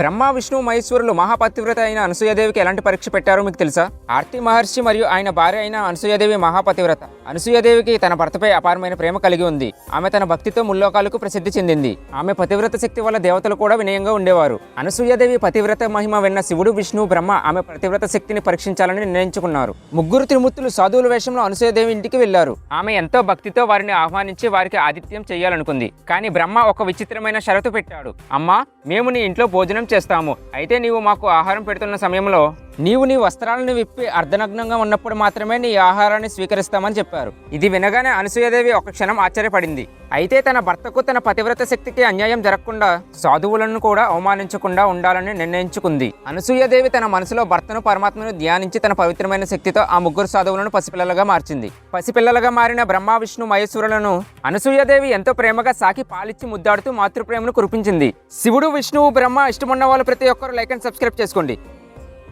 బ్రహ్మ విష్ణు మహేశ్వరులు మహాపతివ్రత అయిన అనసూయదేవికి ఎలాంటి పరీక్ష పెట్టారో మీకు తెలుసా? ఆర్తి మహర్షి మరియు ఆయన భార్య అయిన అనసూయదేవి మహాపతివ్రత. అనసూయదేవికి తన భర్తపై అపారమైన ప్రేమ కలిగి ఉంది. ఆమె తన భక్తితో ముల్లోకాలకు ప్రసిద్ధి చెందింది. ఆమె పతివ్రత శక్తి వల్ల దేవతలు కూడా వినయంగా ఉండేవారు. అనసూయదేవి పతివ్రత మహిమ విన్న శివుడు విష్ణు బ్రహ్మ ఆమె పతివ్రత శక్తిని పరీక్షించాలని నిర్ణయించుకున్నారు. ముగ్గురు త్రిమూర్తులు సాధువుల వేషంలో అనసూయదేవి ఇంటికి వెళ్ళారు ఆమె ఎంతో భక్తితో వారిని ఆహ్వానించి వారికి ఆతిథ్యం చేయాలనుకుంది. కానీ బ్రహ్మ ఒక విచిత్రమైన షరతు పెట్టాడు. అమ్మా మేము నీ ఇంట్లో భోజనం చేస్తాము. అయితే నీవు మాకు ఆహారం పెడుతున్న సమయంలో నీవు నీ వస్త్రాలను విప్పి అర్ధనగ్నంగా ఉన్నప్పుడు మాత్రమే నీ ఆహారాన్ని స్వీకరిస్తామని చెప్పారు. ఇది వినగానే అనసూయదేవి ఒక క్షణం ఆశ్చర్యపడింది. అయితే తన భర్తకు తన పతివ్రత శక్తికి అన్యాయం జరగకుండా సాధువులను కూడా అవమానించకుండా ఉండాలని నిర్ణయించుకుంది. అనసూయదేవి తన మనసులో భర్తను పరమాత్మను ధ్యానించి తన పవిత్రమైన శక్తితో ఆ ముగ్గురు సాధువులను పసిపిల్లలుగా మార్చింది. పసిపిల్లలుగా మారిన బ్రహ్మ విష్ణు మహేశ్వరులను అనసూయదేవి ఎంతో ప్రేమగా సాకి పాలిచ్చి ముద్దాడుతూ మాతృప్రేమను కురిపించింది. శివుడు విష్ణువు బ్రహ్మ ఇష్టమున్న వాళ్ళు ప్రతి ఒక్కరు లైక్ అండ్ సబ్స్క్రైబ్ చేసుకోండి.